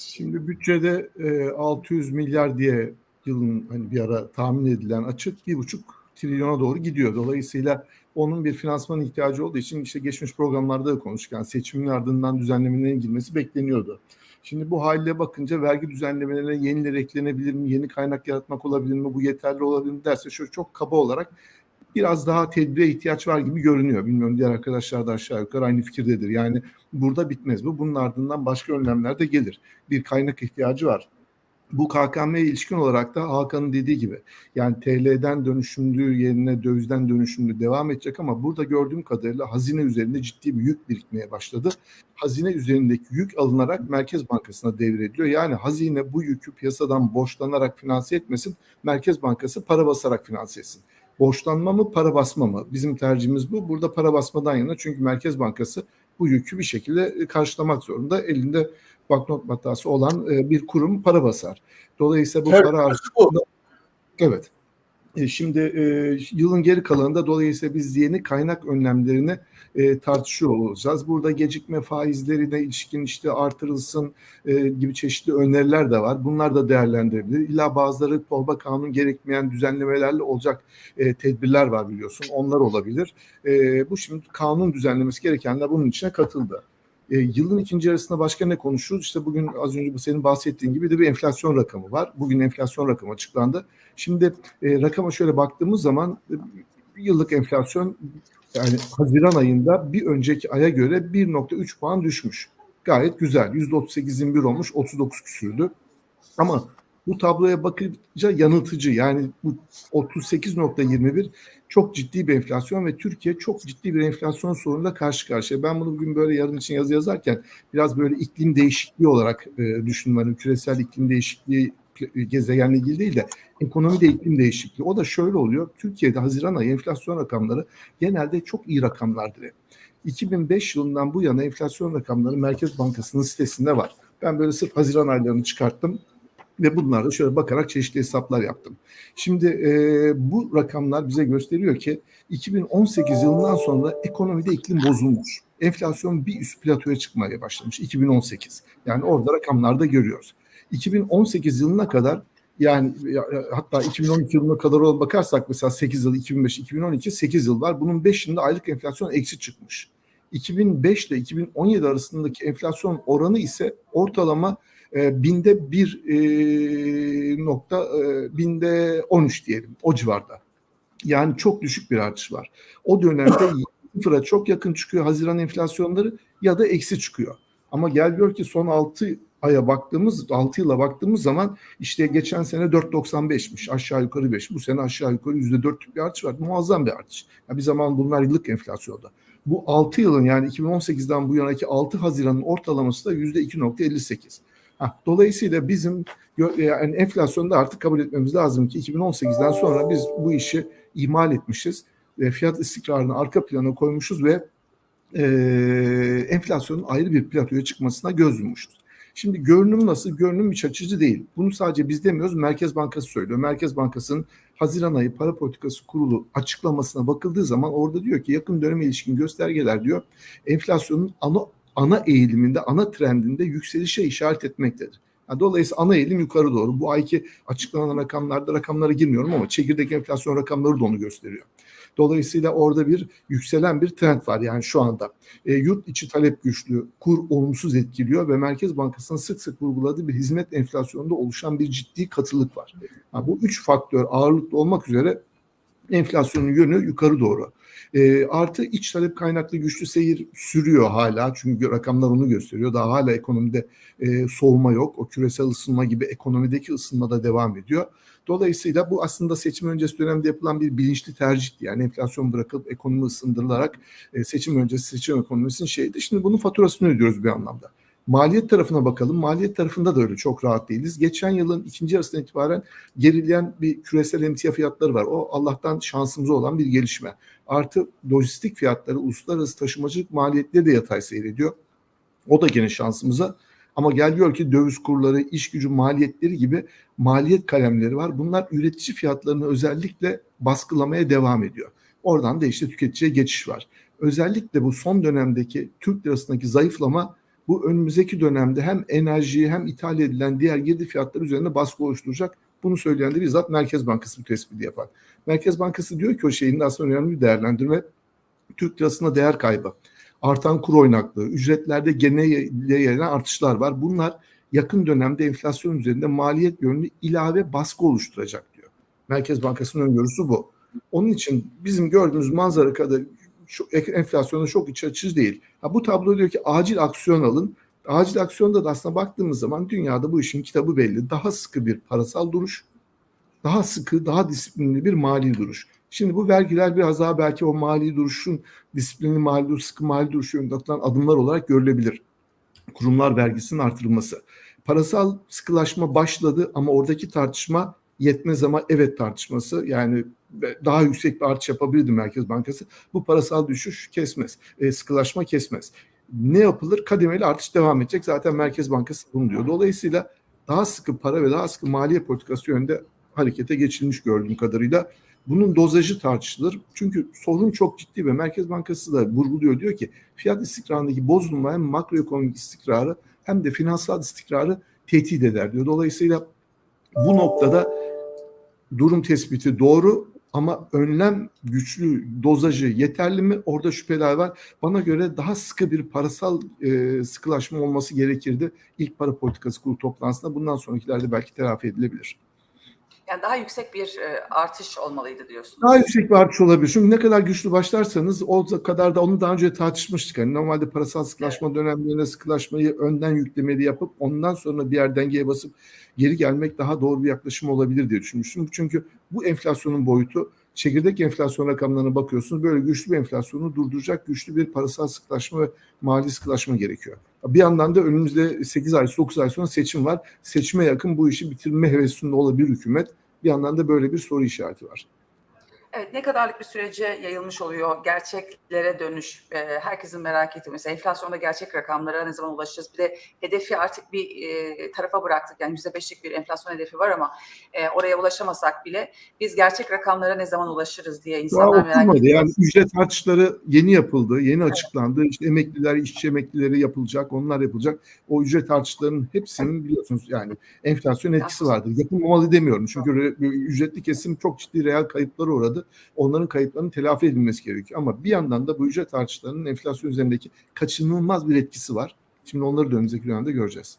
Şimdi bütçede e, 600 milyar diye yılın hani bir ara tahmin edilen açık bir buçuk trilyona doğru gidiyor. Dolayısıyla onun bir finansman ihtiyacı olduğu için işte geçmiş programlarda da konuştuk. Yani seçimin ardından düzenlemelerin girmesi bekleniyordu. Şimdi bu haliyle bakınca vergi düzenlemelerine yeniler eklenebilir mi, yeni kaynak yaratmak olabilir mi, bu yeterli olabilir mi derse şöyle çok kaba olarak biraz daha tedbire ihtiyaç var gibi görünüyor. Bilmiyorum diğer arkadaşlar da aşağı yukarı aynı fikirdedir. Yani burada bitmez bu. Bunun ardından başka önlemler de gelir. Bir kaynak ihtiyacı var. Bu KKM'ye ilişkin olarak da Hakan'ın dediği gibi yani TL'den dönüşümlü yerine dövizden dönüşümlü devam edecek ama burada gördüğüm kadarıyla hazine üzerinde ciddi bir yük birikmeye başladı. Hazine üzerindeki yük alınarak Merkez Bankası'na devrediliyor. Yani hazine bu yükü piyasadan borçlanarak finanse etmesin, Merkez Bankası para basarak finanse etsin. Borçlanma mı para basma mı? Bizim tercihimiz bu. Burada para basmadan yana çünkü Merkez Bankası bu yükü bir şekilde karşılamak zorunda. Elinde banknot matası olan bir kurum para basar. Dolayısıyla bu Evet, para harcında evet. E, Şimdi e, yılın geri kalanında dolayısıyla biz yeni kaynak önlemlerini e, tartışıyor olacağız. Burada gecikme faizlerine ilişkin işte artırılsın e, gibi çeşitli öneriler de var. Bunlar da değerlendirilebilir. İlla bazıları torba kanun gerekmeyen düzenlemelerle olacak e, tedbirler var biliyorsun. Onlar olabilir. E, bu şimdi kanun düzenlemesi gerekenler bunun içine katıldı. E, yılın ikinci yarısında başka ne konuşuruz? İşte bugün az önce bu senin bahsettiğin gibi de bir enflasyon rakamı var. Bugün enflasyon rakamı açıklandı. Şimdi e, rakama şöyle baktığımız zaman e, yıllık enflasyon yani Haziran ayında bir önceki aya göre 1.3 puan düşmüş. Gayet güzel. %38'in bir olmuş, 39 küsürdü. Ama bu tabloya bakınca yanıltıcı. Yani bu 38.21 çok ciddi bir enflasyon ve Türkiye çok ciddi bir enflasyon sorunuyla karşı karşıya. Ben bunu bugün böyle yarın için yazı yazarken biraz böyle iklim değişikliği olarak e, düşündüm. Hani küresel iklim değişikliği gezegenle ilgili değil de ekonomide iklim değişikliği. O da şöyle oluyor. Türkiye'de Haziran ayı enflasyon rakamları genelde çok iyi rakamlardır. 2005 yılından bu yana enflasyon rakamları Merkez Bankası'nın sitesinde var. Ben böyle sırf Haziran aylarını çıkarttım ve bunlarda şöyle bakarak çeşitli hesaplar yaptım. Şimdi e, bu rakamlar bize gösteriyor ki 2018 yılından sonra ekonomide iklim bozulmuş. Enflasyon bir üst platoya çıkmaya başlamış 2018. Yani orada rakamlarda görüyoruz. 2018 yılına kadar yani hatta 2012 yılına kadar bakarsak mesela 8 yıl 2005 2012 8 yıl var. Bunun 5 yılında aylık enflasyon eksi çıkmış. 2005 ile 2017 arasındaki enflasyon oranı ise ortalama e, binde bir e, nokta e, binde 13 diyelim o civarda. Yani çok düşük bir artış var. O dönemde sıfıra çok yakın çıkıyor Haziran enflasyonları ya da eksi çıkıyor. Ama gel gör ki son 6 aya baktığımız 6 yıla baktığımız zaman işte geçen sene 4.95'miş aşağı yukarı 5. Bu sene aşağı yukarı %4'lük bir artış var. Muazzam bir artış. Yani bir zaman bunlar yıllık enflasyonda. Bu 6 yılın yani 2018'den bu yanaki 6 Haziran'ın ortalaması da %2.58. Ha, dolayısıyla bizim yani enflasyonda artık kabul etmemiz lazım ki 2018'den sonra biz bu işi ihmal etmişiz. ve Fiyat istikrarını arka plana koymuşuz ve e, enflasyonun ayrı bir platoya çıkmasına göz yummuşuz. Şimdi görünüm nasıl? Görünüm iç açıcı değil. Bunu sadece biz demiyoruz. Merkez Bankası söylüyor. Merkez Bankası'nın Haziran ayı para politikası kurulu açıklamasına bakıldığı zaman orada diyor ki yakın döneme ilişkin göstergeler diyor enflasyonun ana ana eğiliminde, ana trendinde yükselişe işaret etmektedir. Yani dolayısıyla ana eğilim yukarı doğru. Bu ayki açıklanan rakamlarda rakamlara girmiyorum ama çekirdek enflasyon rakamları da onu gösteriyor. Dolayısıyla orada bir yükselen bir trend var yani şu anda. E, yurt içi talep güçlü, kur olumsuz etkiliyor ve Merkez Bankası'nın sık sık vurguladığı bir hizmet enflasyonunda oluşan bir ciddi katılık var. Yani bu üç faktör ağırlıklı olmak üzere enflasyonun yönü yukarı doğru. E, artı iç talep kaynaklı güçlü seyir sürüyor hala çünkü rakamlar onu gösteriyor. Daha hala ekonomide e, soğuma yok. O küresel ısınma gibi ekonomideki ısınma da devam ediyor. Dolayısıyla bu aslında seçim öncesi dönemde yapılan bir bilinçli tercihti. Yani enflasyon bırakılıp ekonomi ısındırılarak e, seçim öncesi seçim ekonomisinin şeydi. Şimdi bunun faturasını ödüyoruz bir anlamda. Maliyet tarafına bakalım. Maliyet tarafında da öyle çok rahat değiliz. Geçen yılın ikinci yarısından itibaren gerileyen bir küresel emtia fiyatları var. O Allah'tan şansımıza olan bir gelişme. Artı lojistik fiyatları, uluslararası taşımacılık maliyetleri de yatay seyrediyor. O da gene şansımıza. Ama gel gör ki döviz kurları, iş gücü maliyetleri gibi maliyet kalemleri var. Bunlar üretici fiyatlarını özellikle baskılamaya devam ediyor. Oradan da işte tüketiciye geçiş var. Özellikle bu son dönemdeki Türk lirasındaki zayıflama bu önümüzdeki dönemde hem enerjiyi hem ithal edilen diğer girdi fiyatları üzerinde baskı oluşturacak. Bunu söyleyen de bizzat Merkez Bankası bu tespiti yapar. Merkez Bankası diyor ki o şeyin aslında önemli bir değerlendirme. Türk lirasında değer kaybı, artan kur oynaklığı, ücretlerde genel yayılan artışlar var. Bunlar yakın dönemde enflasyon üzerinde maliyet yönlü ilave baskı oluşturacak diyor. Merkez Bankası'nın öngörüsü bu. Onun için bizim gördüğümüz manzara kadar şu enflasyonda çok iç açıcı değil. Ha, bu tablo diyor ki acil aksiyon alın. Acil aksiyonda da aslında baktığımız zaman dünyada bu işin kitabı belli. Daha sıkı bir parasal duruş, daha sıkı, daha disiplinli bir mali duruş. Şimdi bu vergiler biraz daha belki o mali duruşun disiplinli mali duruş, sıkı mali duruşu yönünde atılan adımlar olarak görülebilir. Kurumlar vergisinin artırılması. Parasal sıkılaşma başladı ama oradaki tartışma yetmez ama evet tartışması yani daha yüksek bir artış yapabilirdi Merkez Bankası. Bu parasal düşüş kesmez, e, sıkılaşma kesmez. Ne yapılır? Kademeli artış devam edecek. Zaten Merkez Bankası bunu diyor. Dolayısıyla daha sıkı para ve daha sıkı maliye politikası yönünde harekete geçilmiş gördüğüm kadarıyla. Bunun dozajı tartışılır. Çünkü sorun çok ciddi ve Merkez Bankası da vurguluyor. Diyor ki fiyat istikrarındaki bozulma hem makroekonomik istikrarı hem de finansal istikrarı tehdit eder diyor. Dolayısıyla bu noktada durum tespiti doğru ama önlem güçlü, dozajı yeterli mi? Orada şüpheler var. Bana göre daha sıkı bir parasal e, sıkılaşma olması gerekirdi. İlk para politikası kurulu toplantısında bundan sonrakilerde belki telafi edilebilir. Yani daha yüksek bir e, artış olmalıydı diyorsunuz. Daha yüksek bir artış olabilir. Çünkü ne kadar güçlü başlarsanız o kadar da onu daha önce tartışmıştık. Yani normalde parasal sıkılaşma evet. dönemlerine sıkılaşmayı önden yüklemeli yapıp ondan sonra bir yer dengeye basıp geri gelmek daha doğru bir yaklaşım olabilir diye düşünmüştüm. Çünkü bu enflasyonun boyutu çekirdek enflasyon rakamlarına bakıyorsunuz. Böyle güçlü bir enflasyonu durduracak güçlü bir parasal sıkılaşma ve mali sıkılaşma gerekiyor. Bir yandan da önümüzde 8 ay 9 ay sonra seçim var. Seçime yakın bu işi bitirme hevesinde olabilir hükümet. Bir yandan da böyle bir soru işareti var. Evet, ne kadarlık bir sürece yayılmış oluyor gerçeklere dönüş, e, herkesin merak ettiği mesela enflasyonda gerçek rakamlara ne zaman ulaşacağız? Bir de hedefi artık bir e, tarafa bıraktık. Yani %5'lik bir enflasyon hedefi var ama e, oraya ulaşamasak bile biz gerçek rakamlara ne zaman ulaşırız diye insanlar Daha merak ediyor. Yani ücret artışları yeni yapıldı, yeni evet. açıklandı. İşte emekliler, işçi emeklileri yapılacak, onlar yapılacak. O ücret artışlarının hepsinin biliyorsunuz yani enflasyon etkisi vardır. Yapılmamalı demiyorum çünkü ücretli kesim çok ciddi reel kayıplara uğradı onların kayıplarının telafi edilmesi gerekiyor. Ama bir yandan da bu ücret artışlarının enflasyon üzerindeki kaçınılmaz bir etkisi var. Şimdi onları da önümüzdeki dönemde göreceğiz.